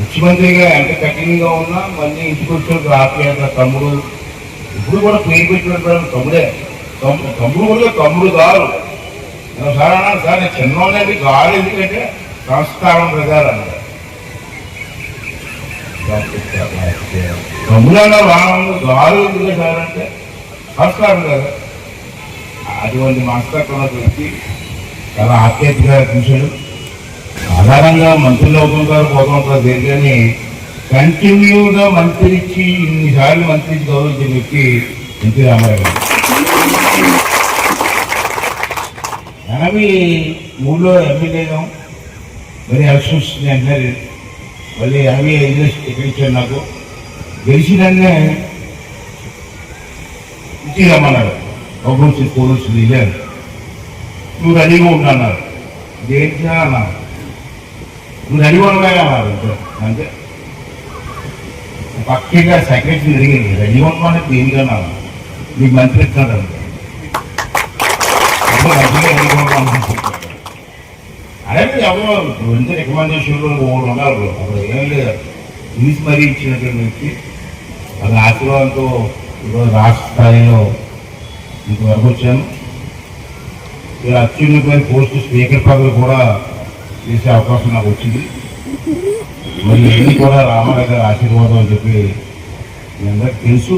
ముఖ్యమంత్రిగా ఎంత కఠినంగా ఉన్నా మళ్ళీ ఇంటికి వచ్చేందుకు ఆప్యాయత తమ్ముడు. ఇప్పుడు కూడా పేరు పెట్టినటువంటి తమ్ముడే. తమ్ముడు తమ్ముడు కూడా తమ్ముడు గారు సార్ అన్నాను సార్ నేను చిన్నోళ్ళండి గారు ఎందుకంటే సంస్కారం ప్రకారం. అన్నారు. తమ్ముడు అన్న గారు ఎందుకు సార్ అంటే సంస్కారం కదా. అటువంటి మనస్తత్వం వ్యక్తి చాలా ఆప్యాయతగా చూశాడు. సాధారణంగా మంత్రులు అవుతుంటారు పోతుంటారు దేనికని కంటిన్యూగా మంత్రి ఇచ్చి ఇన్నిసార్లు మంత్రి ఇచ్చి గౌరవించిన వ్యక్తి ఎన్టీ రామారావు గారు. ఎనభై మూడులో ఎమ్మెల్యేగా మరి ఎలక్షన్స్ అంటారు మళ్ళీ ఎనభై ఐదు టికెట్ ఇచ్చారు నాకు. గెలిచినన్నే ఎన్టీ రామన్నారు గవర్నమెంట్ పోలీసులు వెళ్ళారు నువ్వు రెడీగా ఉంటున్నారు దేంట్లో అన్నారు? నువ్వు రెడీ కావాలి. అంతే. పక్కగా సెక్రటరీ జరిగింది రెడీ ఉండమని దేనిగా అన్నారు నీకు మంత్రి ఇస్తున్నాడు అదే ఎవరో ఎంత రికమెండేషన్లో మూడు ఉన్నారు. అప్పుడు ఏం లేదు. తీసి మరీ ఇచ్చినటువంటి వ్యక్తి అది ఆశీర్వాదంతో ఈరోజు రాష్ట్ర స్థాయిలో ఇంతవరకు వచ్చాను. ఇలా అత్యున్నతమైన పోస్ట్ స్పీకర్ పదవి కూడా చేసే అవకాశం నాకు వచ్చింది. మరి ఇవన్నీ కూడా రామారావు గారి ఆశీర్వాదం అని చెప్పి మీ అందరికి తెలుసు.